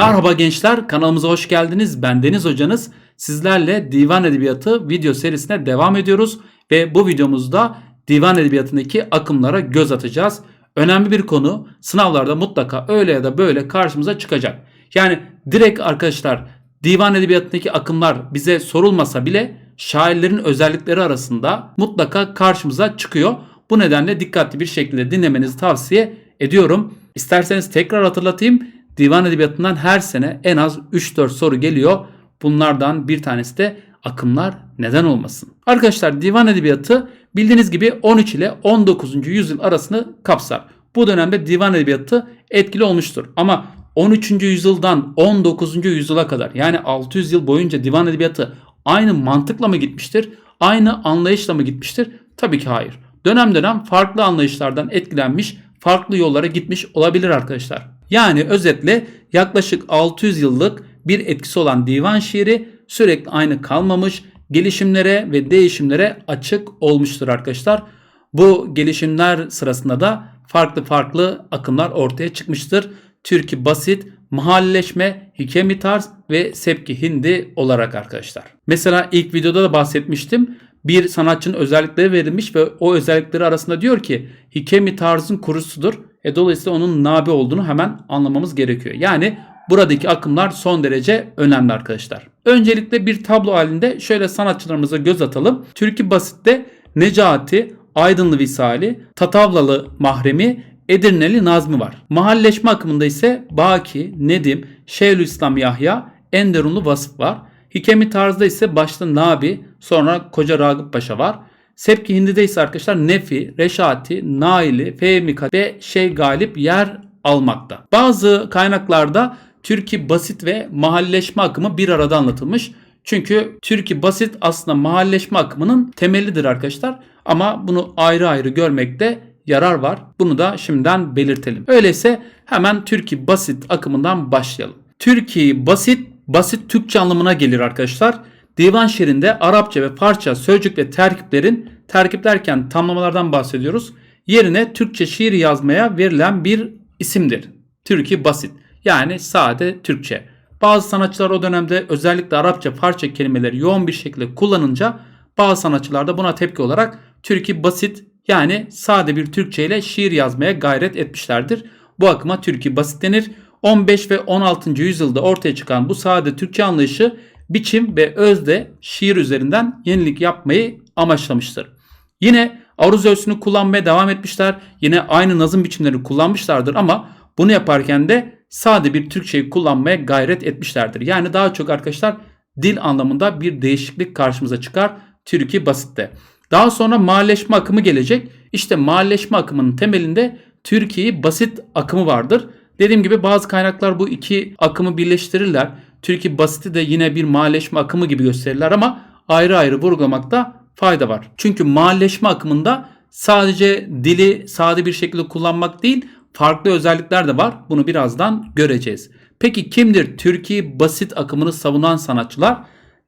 Merhaba gençler, kanalımıza hoş geldiniz. Ben Deniz Hocanız. Sizlerle Divan Edebiyatı video serisine devam ediyoruz ve bu videomuzda Divan Edebiyatı'ndaki akımlara göz atacağız. Önemli bir konu sınavlarda mutlaka öyle ya da böyle karşımıza çıkacak. Yani direkt arkadaşlar Divan Edebiyatı'ndaki akımlar bize sorulmasa bile şairlerin özellikleri arasında mutlaka karşımıza çıkıyor. Bu nedenle dikkatli bir şekilde dinlemenizi tavsiye ediyorum. İsterseniz tekrar hatırlatayım. Divan Edebiyatı'ndan her sene en az 3-4 soru geliyor. Bunlardan bir tanesi de akımlar neden olmasın? Arkadaşlar Divan Edebiyatı bildiğiniz gibi 13 ile 19. yüzyıl arasını kapsar. Bu dönemde Divan Edebiyatı etkili olmuştur. Ama 13. yüzyıldan 19. yüzyıla kadar yani 600 yıl boyunca Divan Edebiyatı aynı mantıkla mı gitmiştir? Aynı anlayışla mı gitmiştir? Tabii ki hayır. Dönem dönem farklı anlayışlardan etkilenmiş, farklı yollara gitmiş olabilir arkadaşlar. Yani özetle yaklaşık 600 yıllık bir etkisi olan divan şiiri sürekli aynı kalmamış, gelişimlere ve değişimlere açık olmuştur arkadaşlar. Bu gelişimler sırasında da farklı farklı akımlar ortaya çıkmıştır. Türkü basit, mahalleşme, hikemi tarz ve sepki hindi olarak arkadaşlar. Mesela ilk videoda da bahsetmiştim. Bir sanatçının özellikleri verilmiş ve o özellikleri arasında diyor ki hikemi tarzın kurusudur. E dolayısıyla onun nabi olduğunu hemen anlamamız gerekiyor. Yani buradaki akımlar son derece önemli arkadaşlar. Öncelikle bir tablo halinde şöyle sanatçılarımıza göz atalım. Türkü Basit'te Necati, Aydınlı Visali, Tatavlalı Mahremi, Edirneli Nazmi var. Mahalleşme akımında ise Baki, Nedim, Şeyhülislam Yahya, Enderunlu Vasıf var. Hikemi tarzda ise başta Nabi, sonra Koca Ragıp Paşa var. Sepki Hindi'de ise arkadaşlar Nefi, Reşati, Naili, Fehmi ve Şey Galip yer almakta. Bazı kaynaklarda Türkiye basit ve mahalleşme akımı bir arada anlatılmış. Çünkü Türkiye basit aslında mahalleşme akımının temelidir arkadaşlar. Ama bunu ayrı ayrı görmekte yarar var. Bunu da şimdiden belirtelim. Öyleyse hemen Türkiye basit akımından başlayalım. Türkiye basit, basit Türkçe anlamına gelir arkadaşlar. Divan şiirinde Arapça ve Farsça sözcük ve terkiplerin terkip derken tamlamalardan bahsediyoruz. Yerine Türkçe şiir yazmaya verilen bir isimdir. Türkiye basit. Yani sade Türkçe. Bazı sanatçılar o dönemde özellikle Arapça, Farsça kelimeleri yoğun bir şekilde kullanınca bazı sanatçılar da buna tepki olarak Türkiye basit yani sade bir Türkçe ile şiir yazmaya gayret etmişlerdir. Bu akıma Türkiye basit denir. 15 ve 16. yüzyılda ortaya çıkan bu sade Türkçe anlayışı biçim ve özde şiir üzerinden yenilik yapmayı amaçlamıştır. Yine aruz ölçüsünü kullanmaya devam etmişler. Yine aynı nazım biçimleri kullanmışlardır ama bunu yaparken de sade bir Türkçeyi kullanmaya gayret etmişlerdir. Yani daha çok arkadaşlar dil anlamında bir değişiklik karşımıza çıkar Türkiye basitte. Daha sonra mahalleşme akımı gelecek. İşte mahalleşme akımının temelinde Türkiye basit akımı vardır. Dediğim gibi bazı kaynaklar bu iki akımı birleştirirler. Türkiye basiti de yine bir mahalleşme akımı gibi gösterirler ama ayrı ayrı vurgulamakta fayda var. Çünkü mahalleşme akımında sadece dili sade bir şekilde kullanmak değil farklı özellikler de var. Bunu birazdan göreceğiz. Peki kimdir Türkiye basit akımını savunan sanatçılar?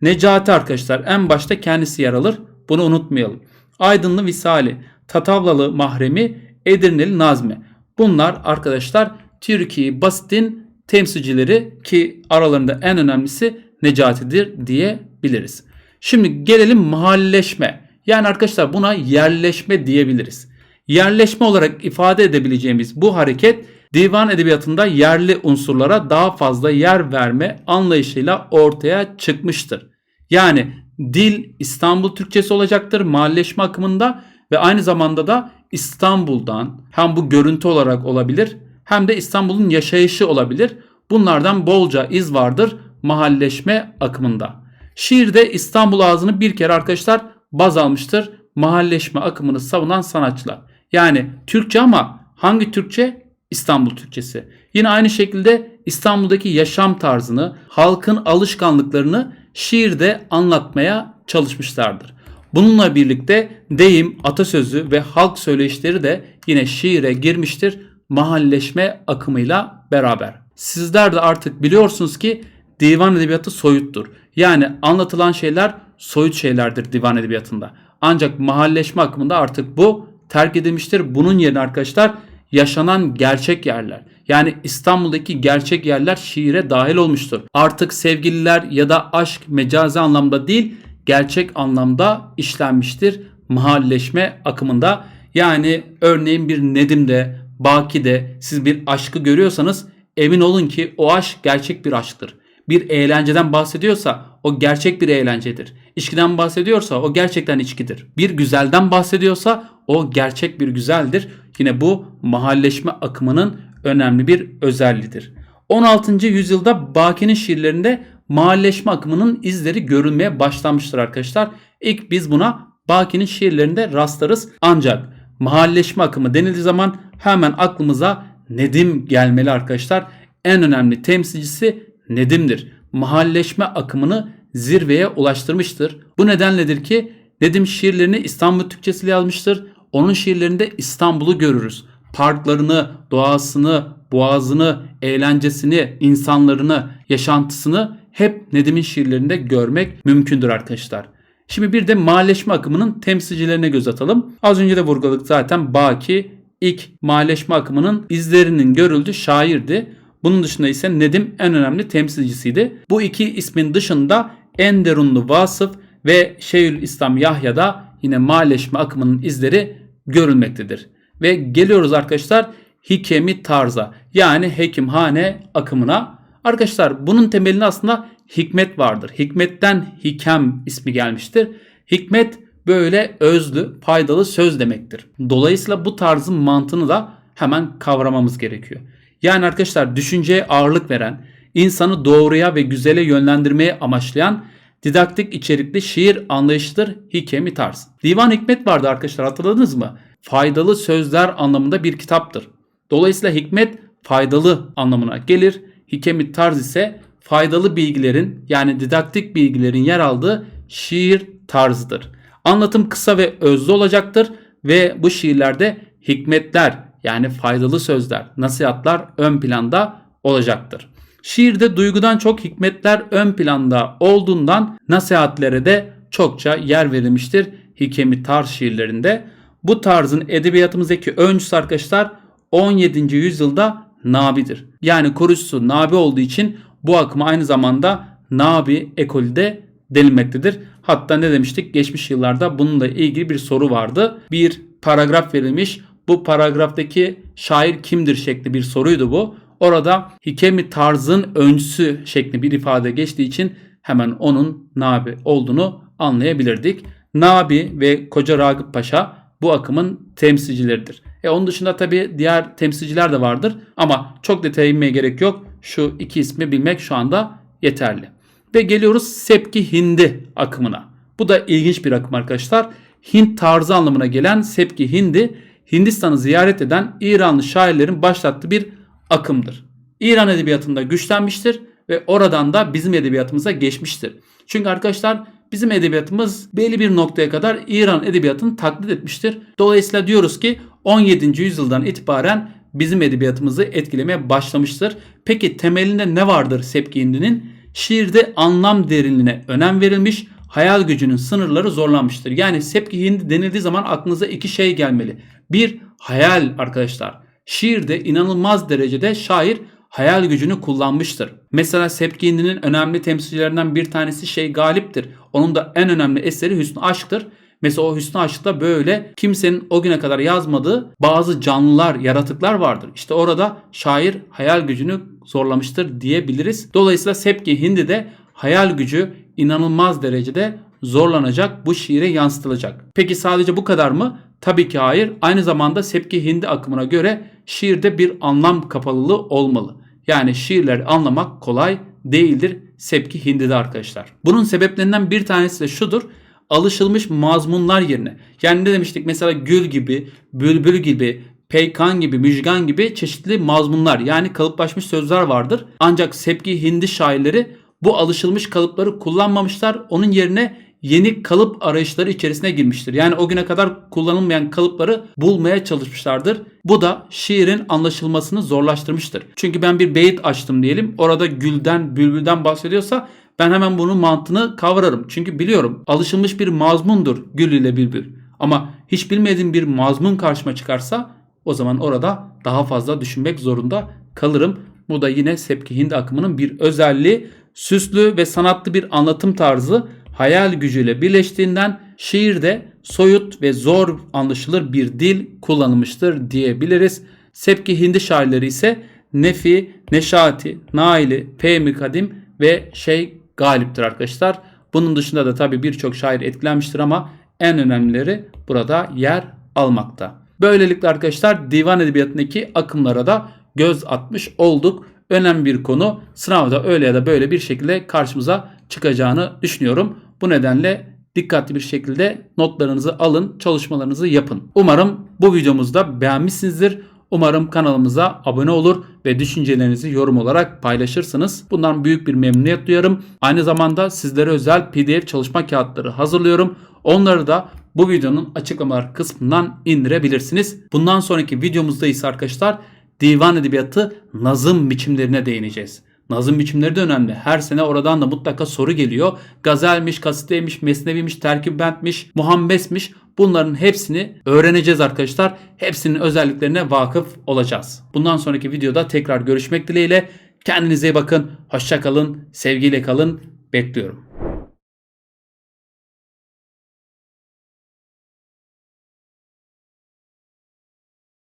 Necati arkadaşlar en başta kendisi yer alır. Bunu unutmayalım. Aydınlı Visali, Tatavlalı Mahremi, Edirneli Nazmi. Bunlar arkadaşlar Türkiye basitin temsilcileri ki aralarında en önemlisi Necati'dir diyebiliriz. Şimdi gelelim mahalleşme. Yani arkadaşlar buna yerleşme diyebiliriz. Yerleşme olarak ifade edebileceğimiz bu hareket divan edebiyatında yerli unsurlara daha fazla yer verme anlayışıyla ortaya çıkmıştır. Yani dil İstanbul Türkçesi olacaktır mahalleşme akımında ve aynı zamanda da İstanbul'dan hem bu görüntü olarak olabilir hem de İstanbul'un yaşayışı olabilir. Bunlardan bolca iz vardır mahalleşme akımında. Şiirde İstanbul ağzını bir kere arkadaşlar baz almıştır mahalleşme akımını savunan sanatçılar. Yani Türkçe ama hangi Türkçe? İstanbul Türkçesi. Yine aynı şekilde İstanbul'daki yaşam tarzını, halkın alışkanlıklarını şiirde anlatmaya çalışmışlardır. Bununla birlikte deyim, atasözü ve halk söyleyişleri de yine şiire girmiştir mahalleşme akımıyla beraber. Sizler de artık biliyorsunuz ki divan edebiyatı soyuttur. Yani anlatılan şeyler soyut şeylerdir divan edebiyatında. Ancak mahalleşme akımında artık bu terk edilmiştir. Bunun yerine arkadaşlar yaşanan gerçek yerler. yani İstanbul'daki gerçek yerler şiire dahil olmuştur. Artık sevgililer ya da aşk mecazi anlamda değil gerçek anlamda işlenmiştir mahalleşme akımında. Yani örneğin bir Nedim'de, Baki'de siz bir aşkı görüyorsanız emin olun ki o aşk gerçek bir aşktır. Bir eğlenceden bahsediyorsa o gerçek bir eğlencedir. İçkiden bahsediyorsa o gerçekten içkidir. Bir güzelden bahsediyorsa o gerçek bir güzeldir. Yine bu mahalleşme akımının önemli bir özelliğidir. 16. yüzyılda Baki'nin şiirlerinde mahalleşme akımının izleri görülmeye başlamıştır arkadaşlar. İlk biz buna Baki'nin şiirlerinde rastlarız. Ancak mahalleşme akımı denildiği zaman hemen aklımıza Nedim gelmeli arkadaşlar. En önemli temsilcisi Nedim'dir. Mahalleşme akımını zirveye ulaştırmıştır. Bu nedenledir ki Nedim şiirlerini İstanbul Türkçesiyle yazmıştır. Onun şiirlerinde İstanbul'u görürüz. Parklarını, doğasını, boğazını, eğlencesini, insanlarını, yaşantısını hep Nedim'in şiirlerinde görmek mümkündür arkadaşlar. Şimdi bir de mahalleşme akımının temsilcilerine göz atalım. Az önce de vurguladık zaten Baki ilk mahalleşme akımının izlerinin görüldüğü şairdi. Bunun dışında ise Nedim en önemli temsilcisiydi. Bu iki ismin dışında Enderunlu Vasıf ve Şeyhül İslam Yahya'da yine mahalleşme akımının izleri görülmektedir. Ve geliyoruz arkadaşlar Hikemi Tarza yani Hekimhane akımına. Arkadaşlar bunun temelinde aslında hikmet vardır. Hikmetten hikem ismi gelmiştir. Hikmet böyle özlü, faydalı söz demektir. Dolayısıyla bu tarzın mantığını da hemen kavramamız gerekiyor. Yani arkadaşlar düşünceye ağırlık veren, insanı doğruya ve güzele yönlendirmeye amaçlayan didaktik içerikli şiir anlayışıdır hikemi tarz. Divan Hikmet vardı arkadaşlar hatırladınız mı? Faydalı sözler anlamında bir kitaptır. Dolayısıyla hikmet faydalı anlamına gelir. Hikemi tarz ise faydalı bilgilerin yani didaktik bilgilerin yer aldığı şiir tarzıdır. Anlatım kısa ve özlü olacaktır ve bu şiirlerde hikmetler yani faydalı sözler, nasihatlar ön planda olacaktır. Şiirde duygudan çok hikmetler ön planda olduğundan nasihatlere de çokça yer verilmiştir hikemi tarz şiirlerinde. Bu tarzın edebiyatımızdaki öncüsü arkadaşlar 17. yüzyılda Nabi'dir. Yani kurucusu Nabi olduğu için bu akıma aynı zamanda Nabi ekolü de denilmektedir. Hatta ne demiştik? Geçmiş yıllarda bununla ilgili bir soru vardı. Bir paragraf verilmiş. Bu paragraftaki şair kimdir şekli bir soruydu bu. Orada hikemi tarzın öncüsü şekli bir ifade geçtiği için hemen onun Nabi olduğunu anlayabilirdik. Nabi ve Koca Ragıp Paşa bu akımın temsilcileridir. E onun dışında tabi diğer temsilciler de vardır ama çok detaya inmeye gerek yok. Şu iki ismi bilmek şu anda yeterli. Ve geliyoruz Sepki Hindi akımına. Bu da ilginç bir akım arkadaşlar. Hint tarzı anlamına gelen Sepki Hindi Hindistan'ı ziyaret eden İranlı şairlerin başlattığı bir akımdır. İran edebiyatında güçlenmiştir ve oradan da bizim edebiyatımıza geçmiştir. Çünkü arkadaşlar bizim edebiyatımız belli bir noktaya kadar İran edebiyatını taklit etmiştir. Dolayısıyla diyoruz ki 17. yüzyıldan itibaren bizim edebiyatımızı etkilemeye başlamıştır. Peki temelinde ne vardır Sepki Hindi'nin? Şiirde anlam derinliğine önem verilmiş, hayal gücünün sınırları zorlanmıştır. Yani Sepki Hindi denildiği zaman aklınıza iki şey gelmeli. Bir, hayal arkadaşlar. Şiirde inanılmaz derecede şair hayal gücünü kullanmıştır. Mesela Sepki Hindi'nin önemli temsilcilerinden bir tanesi Şey Galip'tir. Onun da en önemli eseri Hüsnü Aşk'tır. Mesela o Hüsnü Aşk'ta böyle kimsenin o güne kadar yazmadığı bazı canlılar, yaratıklar vardır. İşte orada şair hayal gücünü zorlamıştır diyebiliriz. Dolayısıyla Sepki Hindi'de hayal gücü inanılmaz derecede zorlanacak, bu şiire yansıtılacak. Peki sadece bu kadar mı? Tabii ki hayır. Aynı zamanda Sepki Hindi akımına göre şiirde bir anlam kapalılığı olmalı. Yani şiirleri anlamak kolay değildir Sepki Hindi'de arkadaşlar. Bunun sebeplerinden bir tanesi de şudur. Alışılmış mazmunlar yerine. Yani ne demiştik mesela gül gibi, bülbül gibi, peykan gibi, müjgan gibi çeşitli mazmunlar yani kalıplaşmış sözler vardır. Ancak Sepki Hindi şairleri bu alışılmış kalıpları kullanmamışlar. Onun yerine yeni kalıp arayışları içerisine girmiştir. Yani o güne kadar kullanılmayan kalıpları bulmaya çalışmışlardır. Bu da şiirin anlaşılmasını zorlaştırmıştır. Çünkü ben bir beyit açtım diyelim. Orada gülden, bülbülden bahsediyorsa ben hemen bunun mantığını kavrarım. Çünkü biliyorum alışılmış bir mazmundur gül ile bülbül. Ama hiç bilmediğim bir mazmun karşıma çıkarsa o zaman orada daha fazla düşünmek zorunda kalırım. Bu da yine Sepki Hindi akımının bir özelliği. Süslü ve sanatlı bir anlatım tarzı hayal gücüyle birleştiğinden şiirde soyut ve zor anlaşılır bir dil kullanılmıştır diyebiliriz. Sepki Hindi şairleri ise Nefi, Neşati, Naili, Peymi Kadim ve Şey Galip'tir arkadaşlar. Bunun dışında da tabi birçok şair etkilenmiştir ama en önemlileri burada yer almakta. Böylelikle arkadaşlar divan edebiyatındaki akımlara da göz atmış olduk. Önemli bir konu sınavda öyle ya da böyle bir şekilde karşımıza çıkacağını düşünüyorum. Bu nedenle dikkatli bir şekilde notlarınızı alın, çalışmalarınızı yapın. Umarım bu videomuzda beğenmişsinizdir. Umarım kanalımıza abone olur ve düşüncelerinizi yorum olarak paylaşırsınız. Bundan büyük bir memnuniyet duyarım. Aynı zamanda sizlere özel PDF çalışma kağıtları hazırlıyorum. Onları da bu videonun açıklamalar kısmından indirebilirsiniz. Bundan sonraki videomuzda ise arkadaşlar divan edebiyatı nazım biçimlerine değineceğiz. Nazım biçimleri de önemli. Her sene oradan da mutlaka soru geliyor. Gazelmiş, kasideymiş, mesneviymiş, terkibentmiş, muhammesmiş. Bunların hepsini öğreneceğiz arkadaşlar. Hepsinin özelliklerine vakıf olacağız. Bundan sonraki videoda tekrar görüşmek dileğiyle. Kendinize iyi bakın. Hoşça kalın. Sevgiyle kalın. Bekliyorum.